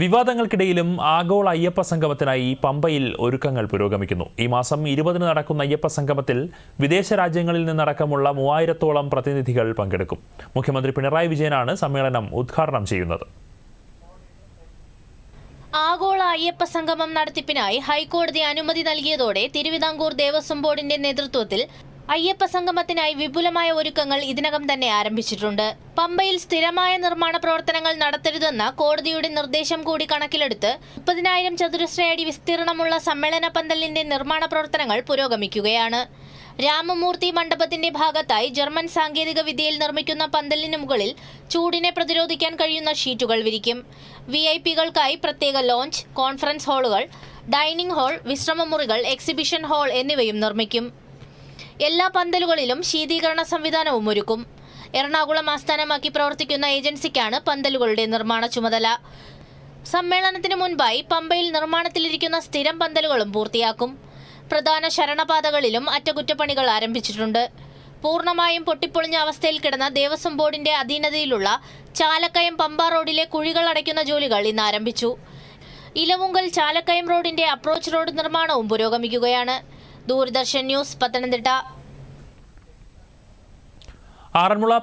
വിവാദങ്ങൾക്കിടയിലും ആഗോള അയ്യപ്പ സംഗമത്തിനായി പമ്പയിൽ ഒരുക്കങ്ങൾ പുരോഗമിക്കുന്നു. ഈ മാസം ഇരുപതിന് നടക്കുന്ന അയ്യപ്പ സംഗമത്തിൽ വിദേശ രാജ്യങ്ങളിൽ നിന്നടക്കമുള്ള മൂവായിരത്തോളം പ്രതിനിധികൾ പങ്കെടുക്കും. മുഖ്യമന്ത്രി പിണറായി വിജയനാണ് സമ്മേളനം ഉദ്ഘാടനം ചെയ്യുന്നത്. ആഗോള അയ്യപ്പ സംഗമം നടത്തിപ്പിനായി ഹൈക്കോടതി അനുമതി നൽകിയതോടെ തിരുവിതാംകൂർ ദേവസ്വം ബോർഡിന്റെ നേതൃത്വത്തിൽ അയ്യപ്പ സംഗമത്തിനായി വിപുലമായ ഒരുക്കങ്ങൾ ഇതിനകം തന്നെ ആരംഭിച്ചിട്ടുണ്ട്. പമ്പയിൽ സ്ഥിരമായ നിർമ്മാണ പ്രവർത്തനങ്ങൾ നടത്തരുതെന്ന കോടതിയുടെ നിർദ്ദേശം കൂടി കണക്കിലെടുത്ത് മുപ്പതിനായിരം ചതുരശ്രയടി വിസ്തീർണമുള്ള സമ്മേളന പന്തലിന്റെ നിർമ്മാണ പ്രവർത്തനങ്ങൾ പുരോഗമിക്കുകയാണ്. രാമമൂർത്തി മണ്ഡപത്തിന്റെ ഭാഗത്തായി ജർമ്മൻ സാങ്കേതിക വിദ്യയിൽ നിർമ്മിക്കുന്ന പന്തലിന് മുകളിൽ ചൂടിനെ പ്രതിരോധിക്കാൻ കഴിയുന്ന ഷീറ്റുകൾ വിരിക്കും. വി ഐ പികൾക്കായി പ്രത്യേക ലോഞ്ച് കോൺഫറൻസ് ഹാളുകൾ ഡൈനിംഗ് ഹാൾ വിശ്രമമുറികൾ എക്സിബിഷൻ ഹാൾ എന്നിവയും നിർമ്മിക്കും. എല്ലാ പന്തലുകളിലും ശീതീകരണ സംവിധാനവും ഒരുക്കും. എറണാകുളം ആസ്ഥാനമാക്കി പ്രവർത്തിക്കുന്ന ഏജൻസിക്കാണ് പന്തലുകളുടെ നിർമ്മാണ ചുമതല. സമ്മേളനത്തിന് മുൻപായി പമ്പയിൽ നിർമ്മാണത്തിലിരിക്കുന്ന സ്ഥിരം പന്തലുകളും പൂർത്തിയാക്കും. പ്രധാന ശരണപാതകളിലും അറ്റകുറ്റപ്പണികൾ ആരംഭിച്ചിട്ടുണ്ട്. പൂർണമായും പൊട്ടിപ്പൊളിഞ്ഞ അവസ്ഥയിൽ കിടന്ന ദേവസ്വം ബോർഡിന്റെ അധീനതയിലുള്ള ചാലക്കയം പമ്പ റോഡിലെ കുഴികൾ അടയ്ക്കുന്ന ജോലികൾ ഇന്ന് ആരംഭിച്ചു. ഇലവുങ്കൽ ചാലക്കയം റോഡിന്റെ അപ്രോച്ച് റോഡ് നിർമ്മാണവും പുരോഗമിക്കുകയാണ്. ദൂരദർശൻ ന്യൂസ് പത്തനംതിട്ട. ആറന്മുള